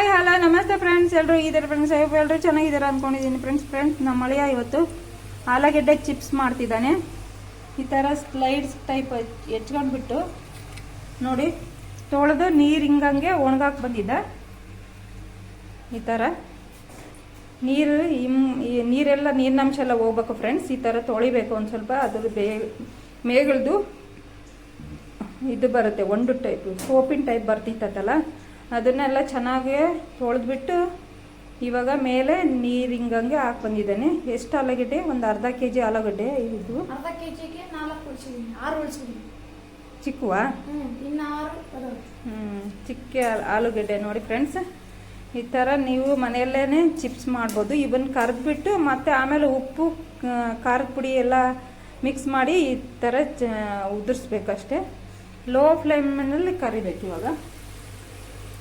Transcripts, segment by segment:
Hi, hello, ನಮಸ್ತೆ friends ಎಲ್ಲರೂ ಇದ್ದಾರೆ ಫ್ರೆಂಡ್ಸ್ ಎಲ್ಲರೂ ಚೆನ್ನಾಗಿದ್ದಾರೆ ಅಂದ್ಕೊಂಡಿದ್ದೀನಿ ಫ್ರೆಂಡ್ಸ್ ಫ್ರೆಂಡ್ಸ್ ನಮ್ಮ ಮಳೆಯ ಇವತ್ತು ಆಲೂಗೆಡ್ಡೆ ಚಿಪ್ಸ್ ಮಾಡ್ತಿದ್ದಾನೆ. ಈ ಥರ ಸ್ಲೈಡ್ಸ್ ಟೈಪ್ ಹೆಚ್ಕೊಂಡ್ಬಿಟ್ಟು ನೋಡಿ, ತೊಳೆದು ನೀರು ಹಿಂಗಂಗೆ ಒಣಗಾಕ್ ಬಂದಿದ್ದ. ಈ ಥರ ನೀರು, ಹಿಮ್ ನೀರೆಲ್ಲ ನೀರಿನಂಶ ಎಲ್ಲ ಹೋಗ್ಬೇಕು ಫ್ರೆಂಡ್ಸ್ ಈ ಥರ ತೊಳಿಬೇಕು ಒಂದು ಸ್ವಲ್ಪ. ಅದ್ರ ಬೇ, ಮೇಗಳದು ಇದು ಬರುತ್ತೆ ಒಂದು ಟೈಪ್ ಸೋಪಿನ ಟೈಪ್ ಬರ್ತಿತ್ತಲ್ಲ. ಅದನ್ನೆಲ್ಲ ಚೆನ್ನಾಗಿ ತೊಳೆದ್ಬಿಟ್ಟು ಇವಾಗ ಮೇಲೆ ನೀರು ಹಿಂಗಂಗೆ ಹಾಕಿ ಬಂದಿದ್ದಾನೆ. ಎಷ್ಟು ಆಲೂಗಡ್ಡೆ? ಒಂದು ಅರ್ಧ ಕೆ ಜಿ ಆಲೂಗಡ್ಡೆ ಇದು. ಅರ್ಧ ಕೆಜಿಗೆ ನಾಲ್ಕು ಉಳಿಸಿದೀನಿ ಆರು ಚಿಕ್ಕುವ? ಹ್ಮ್, ಚಿಕ್ಕ ಆಲೂಗಡ್ಡೆ ನೋಡಿ ಫ್ರೆಂಡ್ಸ್. ಈ ಥರ ನೀವು ಮನೆಯಲ್ಲೇ ಚಿಪ್ಸ್ ಮಾಡ್ಬೋದು. ಇವನ್ ಕರೆದ್ಬಿಟ್ಟು ಮತ್ತೆ ಆಮೇಲೆ ಉಪ್ಪು ಖಾರದ ಪುಡಿ ಎಲ್ಲ ಮಿಕ್ಸ್ ಮಾಡಿ ಈ ಥರ ಚ ಉದುರಿಸ್ಬೇಕಷ್ಟೇ. ಲೋ ಫ್ಲೇಮ್ನಲ್ಲಿ ಕರಿಬೇಕು ಇವಾಗ.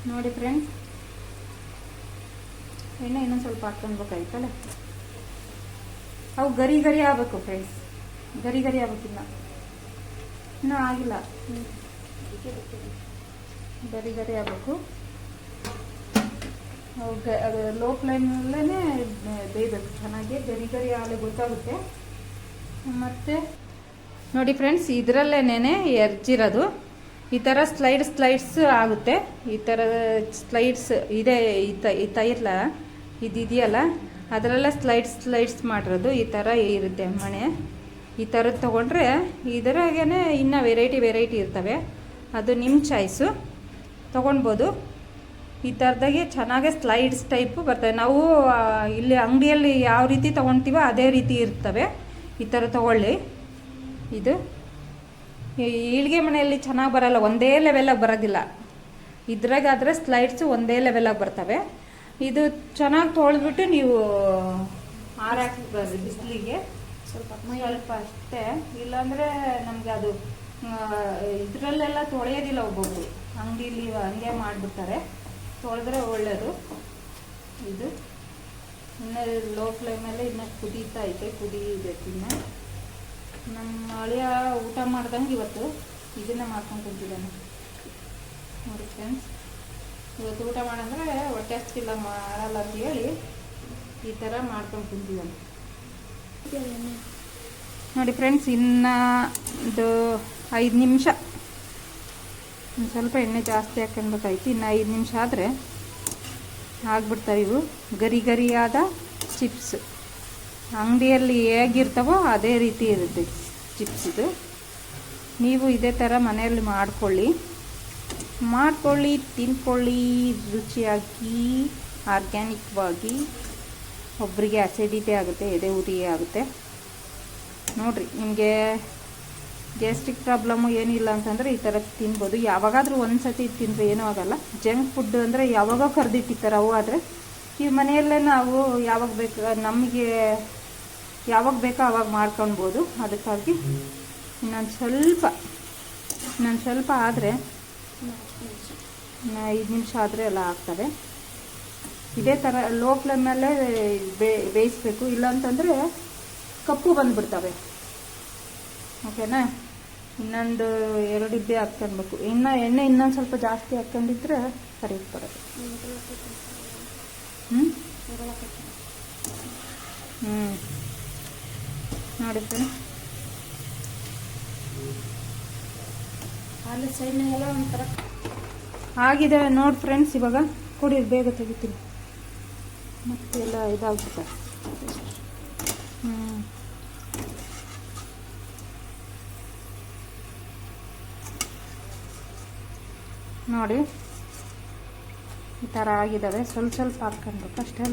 ನೋಡಿ ಫ್ರೆಂಡ್ಸ್ ಎಣ್ಣೆ ಇನ್ನೊಂದು ಸ್ವಲ್ಪ ಹಾಕ್ಕೊಳ್ಬೇಕಾಯ್ತಲ್ಲ? ಅವು ಗರಿ ಗರಿ ಆಗಬೇಕು ಫ್ರೆಂಡ್ಸ್ ಗರಿ ಗರಿ ಆಗ್ಬೇಕಿಲ್ಲ ಇನ್ನೂ ಆಗಿಲ್ಲ. ಗರಿ ಗರಿ ಆಗಬೇಕು. ಅದು ಲೋ ಫ್ಲೇಮಲ್ಲೇ ಬೇಯಬೇಕು. ಚೆನ್ನಾಗಿ ಗರಿ ಗರಿ ಆಗಲಿ ಗೊತ್ತಾಗುತ್ತೆ. ಮತ್ತೆ ನೋಡಿ ಫ್ರೆಂಡ್ಸ್ ಇದರಲ್ಲೇನೇ ಎರ್ಜಿರೋದು. ಈ ಥರ ಸ್ಲೈಡ್ ಸ್ಲೈಡ್ಸ್ ಆಗುತ್ತೆ. ಈ ಥರ ಸ್ಲೈಡ್ಸ್ ಇದೆ ಈ ತೈರ್ಲ ಇದಿದೆಯಲ್ಲ? ಅದರಲ್ಲ ಸ್ಲೈಡ್ಸ್ ಸ್ಲೈಡ್ಸ್ ಮಾಡಿರೋದು. ಈ ಥರ ಇರುತ್ತೆ ಮಣೆ. ಈ ಥರದ್ದು ತೊಗೊಂಡ್ರೆ ಇದರಾಗೇ ಇನ್ನೂ ವೆರೈಟಿ ವೆರೈಟಿ ಇರ್ತವೆ. ಅದು ನಿಮ್ಮ ಚಾಯ್ಸು ತೊಗೊಳ್ಬೋದು ಈ ಥರದಾಗೆ ಚೆನ್ನಾಗೆ ಸ್ಲೈಡ್ಸ್ ಟೈಪು ಬರ್ತವೆ. ನಾವು ಇಲ್ಲಿ ಅಂಗಡಿಯಲ್ಲಿ ಯಾವ ರೀತಿ ತೊಗೊತೀವೋ ಅದೇ ರೀತಿ ಇರ್ತವೆ. ಈ ಥರ ತೊಗೊಳ್ಳಿ. ಇದು. ಈಳ್ಗೆ ಮನೆಯಲ್ಲಿ ಚೆನ್ನಾಗಿ ಬರಲ್ಲ, ಒಂದೇ ಲೆವೆಲಾಗಿ ಬರೋದಿಲ್ಲ. ಇದ್ರಾಗಾದರೆ ಸ್ಲೈಡ್ಸು ಒಂದೇ ಲೆವೆಲಾಗಿ ಬರ್ತವೆ. ಇದು ಚೆನ್ನಾಗಿ ತೊಳೆದ್ಬಿಟ್ಟು ನೀವು ಹಾರಾಕಿ ಬಿಸಿಲಿಗೆ. ಸ್ವಲ್ಪ ಸ್ವಲ್ಪ ಅಷ್ಟೇ. ಇಲ್ಲಾಂದರೆ ನಮಗೆ ಅದು ಇದರಲ್ಲೆಲ್ಲ ತೊಳೆಯೋದಿಲ್ಲ ಒಬ್ಬೊಬ್ರು. ಅಂಗಡಿಲಿ ಹಂಗೆ ಮಾಡಿಬಿಡ್ತಾರೆ. ತೊಳೆದ್ರೆ ಒಳ್ಳೆಯದು ಇದು ಇನ್ನೂ ಲೋ ಫ್ಲೇಮಲ್ಲೇ ಇನ್ನೂ ಕುದೀತಾ ಐತೆ, ಕುದಿಬೇಕು ಇನ್ನು. ನಮ್ಮ ಅಳಿಯ ಊಟ ಮಾಡ್ದಂಗೆ ಇವತ್ತು ಇದನ್ನ ಮಾಡ್ಕೊಂಡು ಕುಂತಿದ್ದಾನೆ. ನೋಡಿ ಫ್ರೆಂಡ್ಸ್ ಇವತ್ತು ಊಟ ಮಾಡಂದ್ರೆ ಹೊಟ್ಟೆ ಹಸ್ತಿಲ್ಲ ಮಾಡಲ್ಲ ಅಂತ ಹೇಳಿ ಈ ಥರ ಮಾಡ್ಕೊಂಡು ಕುಂತಿದ್ದಾನೆ. ನೋಡಿ ಫ್ರೆಂಡ್ಸ್ ಇನ್ನು ಒಂದು ಐದು ನಿಮಿಷ. ಒಂದು ಸ್ವಲ್ಪ ಎಣ್ಣೆ ಜಾಸ್ತಿ ಹಾಕೊಂಡ್ಬೇಕಾಯ್ತು ಇನ್ನು ಐದು ನಿಮಿಷ ಆದರೆ ಆಗ್ಬಿಡ್ತಾವೆ ಇವು ಗರಿ ಗರಿಯಾದ ಚಿಪ್ಸ್. ಅಂಗಡಿಯಲ್ಲಿ ಹೇಗಿರ್ತವೋ ಅದೇ ರೀತಿ ಇರುತ್ತೆ ಚಿಪ್ಸ್ ನೀವು ಇದೇ ಥರ ಮನೆಯಲ್ಲಿ ಮಾಡಿಕೊಳ್ಳಿ. ಮಾಡ್ಕೊಳ್ಳಿ, ತಿನ್ಕೊಳ್ಳಿ, ರುಚಿಯಾಗಿ, ಆರ್ಗ್ಯಾನಿಕ್ವಾಗಿ. ಒಬ್ಬರಿಗೆ ಅಸಿಡಿಟಿ ಆಗುತ್ತೆ, ಎದೆ ಉರಿ ಆಗುತ್ತೆ. ನೋಡಿರಿ, ನಿಮಗೆ ಗ್ಯಾಸ್ಟ್ರಿಕ್ ಪ್ರಾಬ್ಲಮ್ಮು ಏನಿಲ್ಲ ಅಂತಂದರೆ ಈ ಥರ ತಿನ್ಬೋದು. ಯಾವಾಗಾದರೂ ಒಂದು ಸತಿ ತಿಂದರೆ ಏನೂ ಆಗೋಲ್ಲ. ಜಂಕ್ ಫುಡ್ ಅಂದರೆ ಯಾವಾಗ ಕರೆದಿಟ್ಟಿರ್ತಾರೆ ಅವು ಆದರೆ ಈ ಮನೆಯಲ್ಲೇ ನಾವು ಯಾವಾಗ ಬೇಕು, ನಮಗೆ ಯಾವಾಗ ಬೇಕೋ ಆವಾಗ ಮಾಡ್ಕೊಳ್ಬೋದು. ಅದಕ್ಕಾಗಿ ಇನ್ನೊಂದು ಸ್ವಲ್ಪ ಇನ್ನೊಂದು ಸ್ವಲ್ಪ ಆದರೆ ಐದು ನಿಮಿಷ ಆದರೆ ಎಲ್ಲ ಆಗ್ತವೆ ಇದೇ ಥರ ಲೋ ಫ್ಲೇಮಲ್ಲೇ ಬೇಯಿಸ್ಬೇಕು. ಇಲ್ಲಾಂತಂದರೆ ಕಪ್ಪು ಬಂದುಬಿಡ್ತವೆ. ಓಕೆನಾ? ಇನ್ನೊಂದು ಎರಡು ಇದ್ದೇ ಹಾಕ್ಕೊಳ್ಬೇಕು. ಇನ್ನು ಎಣ್ಣೆ ಇನ್ನೊಂದು ಸ್ವಲ್ಪ ಜಾಸ್ತಿ ಹಾಕ್ಕೊಂಡಿದ್ರೆ ಸರಿ ಬರೋದು ಹ್ಞೂ ಹ್ಞೂ ನೋಡಿ ಸರ್ ಅಲ್ಲಿ ಸೈಡ್ನಾಗೆಲ್ಲ ಒಂಥರ ಆಗಿದೆ ನೋಡಿ ಫ್ರೆಂಡ್ಸ್ ಇವಾಗ ಕೊಡಿ ಬೇಗ ತೆಗಿತೀನಿ. ಮತ್ತೆ ಎಲ್ಲ ಹ್ಞೂ ನೋಡಿ ಈ ಥರ ಆಗಿದ್ದಾವೆ. ಸ್ವಲ್ಪ ಸ್ವಲ್ಪ ಹಾಕ್ಕೊಳ್ಬೇಕು ಅಷ್ಟೇ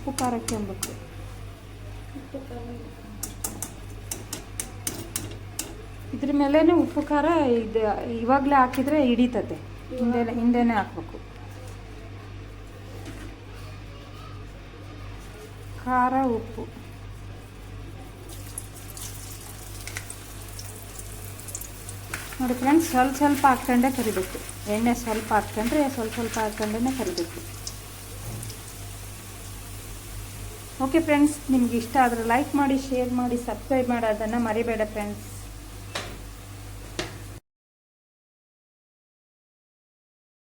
ಉಪ್ಪು ಖಾರಕ್ಕೆ ಹಾಕ್ಕೊಳ್ಬೇಕು ಇದ್ರ ಮೇಲೆ ಉಪ್ಪು, ಖಾರ ಇದು ಇವಾಗಲೇ ಹಾಕಿದ್ರೆ ಹಿಡಿತತೆ ಹಿಂದೆ ಹಿಂದೆನೆ ಹಾಕ್ಬೇಕು. ಖಾರ, ಉಪ್ಪು. ನೋಡಿ ಫ್ರೆಂಡ್ಸ್ ಸ್ವಲ್ಪ ಸ್ವಲ್ಪ ಹಾಕ್ಕೊಂಡೇ ಕರಿಬೇಕು. ಎಣ್ಣೆ ಸ್ವಲ್ಪ ಹಾಕ್ಕೊಂಡ್ರೆ ಸ್ವಲ್ಪ ಸ್ವಲ್ಪ ಹಾಕ್ಕೊಂಡೇ ಕರಿಬೇಕು. ಓಕೆ ಫ್ರೆಂಡ್ಸ್ ನಿಮ್ಗೆ ಇಷ್ಟ ಆದರೆ ಲೈಕ್ ಮಾಡಿ ಶೇರ್ ಮಾಡಿ ಸಬ್ಸ್ಕ್ರೈಬ್ ಮಾಡೋದನ್ನು ಮರಿಬೇಡ ಫ್ರೆಂಡ್ಸ್